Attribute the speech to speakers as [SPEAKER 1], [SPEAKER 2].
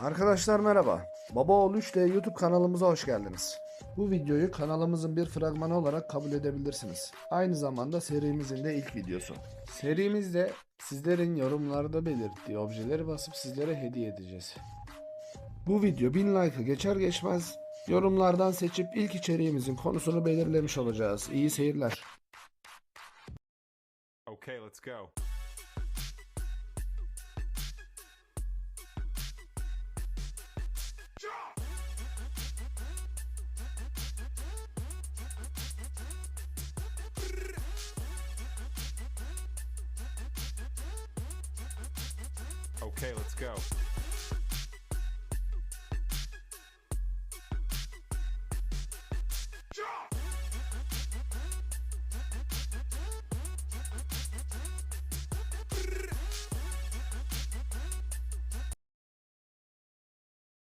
[SPEAKER 1] Arkadaşlar merhaba. Babaoğlu 3D YouTube kanalımıza hoş geldiniz. Bu videoyu kanalımızın bir fragmanı olarak kabul edebilirsiniz. Aynı zamanda serimizin de ilk videosu. Serimizde sizlerin yorumlarda belirttiği objeleri basıp sizlere hediye edeceğiz. Bu video 1000 like'ı geçer geçmez yorumlardan seçip ilk içeriğimizin konusunu belirlemiş olacağız. İyi seyirler.
[SPEAKER 2] Okay, let's go. Okay, let's go.